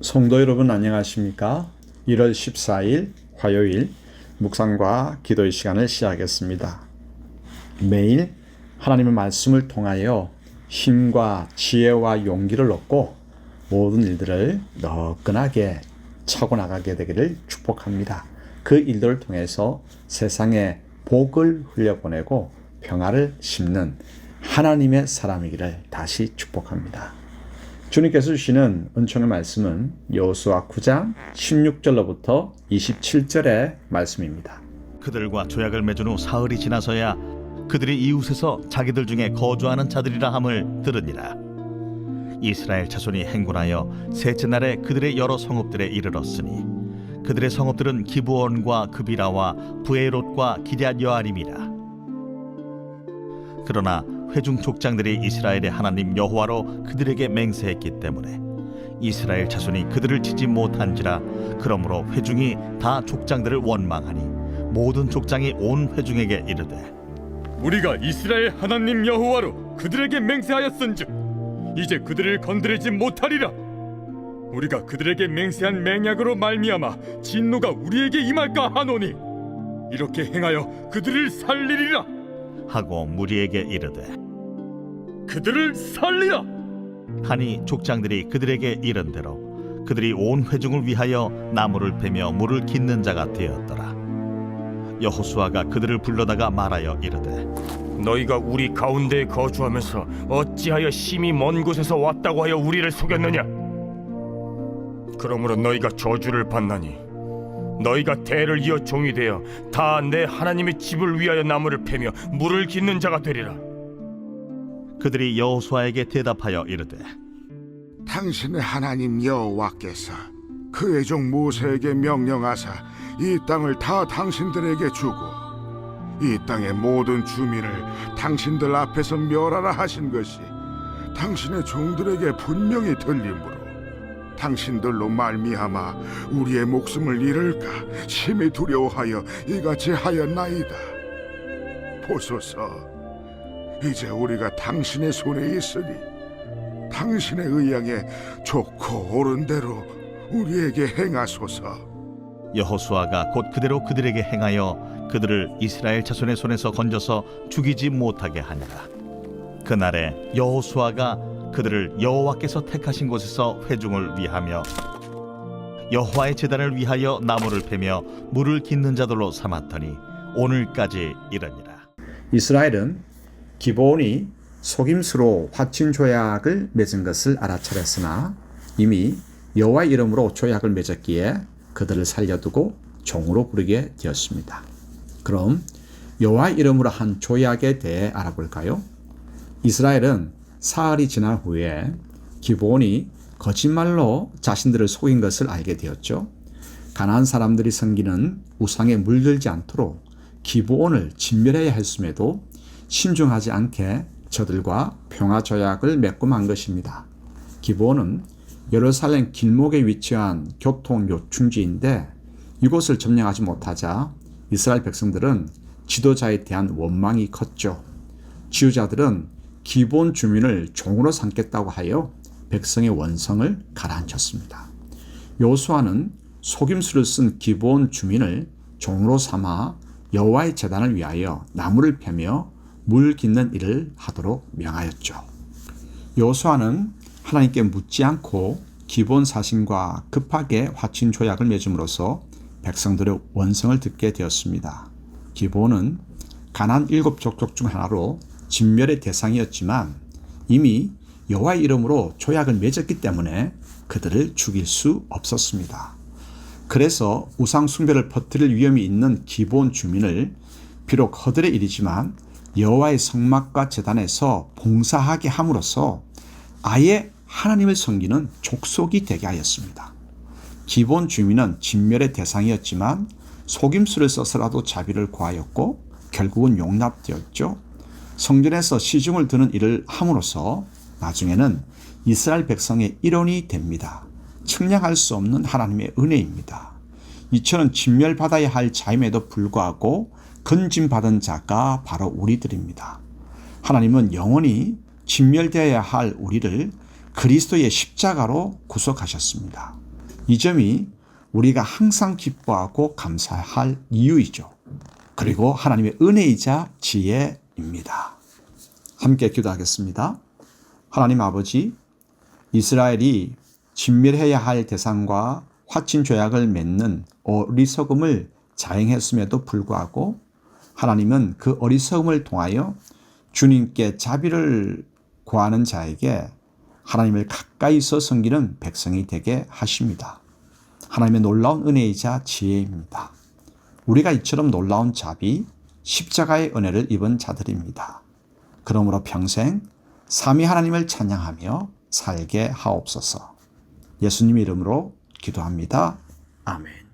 성도 여러분 안녕하십니까? 1월 14일 화요일 묵상과 기도의 시간을 시작하겠습니다. 매일 하나님의 말씀을 통하여 힘과 지혜와 용기를 얻고 모든 일들을 너끈하게 차고 나가게 되기를 축복합니다. 그 일들을 통해서 세상에 복을 흘려보내고 평화를 심는 하나님의 사람이기를 다시 축복합니다. 주님께서 주시는 은총의 말씀은 여호수아 9장 16절로부터 27절의 말씀입니다. 그들과 조약을 맺은 후 사흘이 지나서야 그들이 이웃에서 자기들 중에 거주하는 자들이라 함을 들으니라 이스라엘 자손이 행군하여 셋째 날에 그들의 여러 성읍들에 이르렀으니 그들의 성읍들은 기브온과 그비라와 부에롯과 기럇 여아림이라. 그러나 회중 족장들이 이스라엘의 하나님 여호와로 그들에게 맹세했기 때문에 이스라엘 자손이 그들을 치지 못한지라 그러므로 회중이 다 족장들을 원망하니 모든 족장이 온 회중에게 이르되 우리가 이스라엘 하나님 여호와로 그들에게 맹세하였은즉 이제 그들을 건드리지 못하리라. 우리가 그들에게 맹세한 맹약으로 말미암아 진노가 우리에게 임할까 하노니 이렇게 행하여 그들을 살리리라. 하고 무리에게 이르되 그들을 살리라. 하니 족장들이 그들에게 이른 대로 그들이 온 회중을 위하여 나무를 패며 물을 깃는 자가 되었더라 여호수아가 그들을 불러다가 말하여 이르되 너희가 우리 가운데에 거주하면서 어찌하여 심히 먼 곳에서 왔다고 하여 우리를 속였느냐? 그러므로 너희가 저주를 받나니 너희가 대를 이어 종이 되어 다 내 하나님의 집을 위하여 나무를 패며 물을 깃는 자가 되리라. 그들이 여호수아에게 대답하여 이르되 당신의 하나님 여호와께서 그의 종 모세에게 명령하사 이 땅을 다 당신들에게 주고 이 땅의 모든 주민을 당신들 앞에서 멸하라 하신 것이 당신의 종들에게 분명히 들리므로 당신들로 말미암아 우리의 목숨을 잃을까 심히 두려워하여 이같이 하였나이다. 보소서 이제 우리가 당신의 손에 있으니 당신의 의향에 좋고 옳은 대로 우리에게 행하소서. 여호수아가 곧 그대로 그들에게 행하여 그들을 이스라엘 자손의 손에서 건져서 죽이지 못하게 하니라 그날에 여호수아가 그들을 여호와께서 택하신 곳에서 회중을 위하며 여호와의 제단을 위하여 나무를 패며 물을 깃는 자들로 삼았더니 오늘까지 이르니라 이스라엘은 기본이 속임수로 화친 조약을 맺은 것을 알아차렸으나 이미 여호와 이름으로 조약을 맺었기에 그들을 살려두고 종으로 부르게 되었습니다. 그럼 여호와 이름으로 한 조약에 대해 알아볼까요? 이스라엘은 사흘이 지난 후에 기본이 거짓말로 자신들을 속인 것을 알게 되었죠. 가나안 사람들이 섬기는 우상에 물들지 않도록 기브온을 진멸해야 했음에도 신중하지 않게 저들과 평화 조약을 맺고 만 것입니다. 기브온은 예루살렘 길목에 위치한 교통 요충지인데 이곳을 점령하지 못하자 이스라엘 백성들은 지도자에 대한 원망이 컸죠. 지도자들은 기본 주민을 종으로 삼겠다고 하여 백성의 원성을 가라앉혔습니다. 요수아는 속임수를 쓴 기본 주민을 종으로 삼아 여호와의 재단을 위하여 나무를 패며 물 깃는 일을 하도록 명하였죠. 요수아는 하나님께 묻지 않고 기본 사신과 급하게 화친 조약을 맺음으로써 백성들의 원성을 듣게 되었습니다. 기본은 가난 일곱 족족 중 하나로 진멸의 대상이었지만 이미 여호와 이름으로 조약을 맺었기 때문에 그들을 죽일 수 없었습니다. 그래서 우상 숭배를 퍼뜨릴 위험이 있는 기본 주민을 비록 허들의 일이지만 여호와의 성막과 제단에서 봉사하게 함으로써 아예 하나님을 섬기는 족속이 되게 하였습니다. 기본 주민은 진멸의 대상이었지만 속임수를 써서라도 자비를 구하였고 결국은 용납되었죠. 성전에서 시중을 드는 일을 함으로써 나중에는 이스라엘 백성의 일원이 됩니다. 측량할 수 없는 하나님의 은혜입니다. 이처럼 진멸받아야 할 자임에도 불구하고 건진받은 자가 바로 우리들입니다. 하나님은 영원히 진멸되어야 할 우리를 그리스도의 십자가로 구속하셨습니다. 이 점이 우리가 항상 기뻐하고 감사할 이유이죠. 그리고 하나님의 은혜이자 지혜입니다. 함께 기도하겠습니다. 하나님 아버지, 이스라엘이 진멸해야 할 대상과 화친 조약을 맺는 어리석음을 자행했음에도 불구하고 하나님은 그 어리석음을 통하여 주님께 자비를 구하는 자에게 하나님을 가까이서 섬기는 백성이 되게 하십니다. 하나님의 놀라운 은혜이자 지혜입니다. 우리가 이처럼 놀라운 자비, 십자가의 은혜를 입은 자들입니다. 그러므로 평생 삼위 하나님을 찬양하며 살게 하옵소서. 예수님 이름으로 기도합니다. 아멘.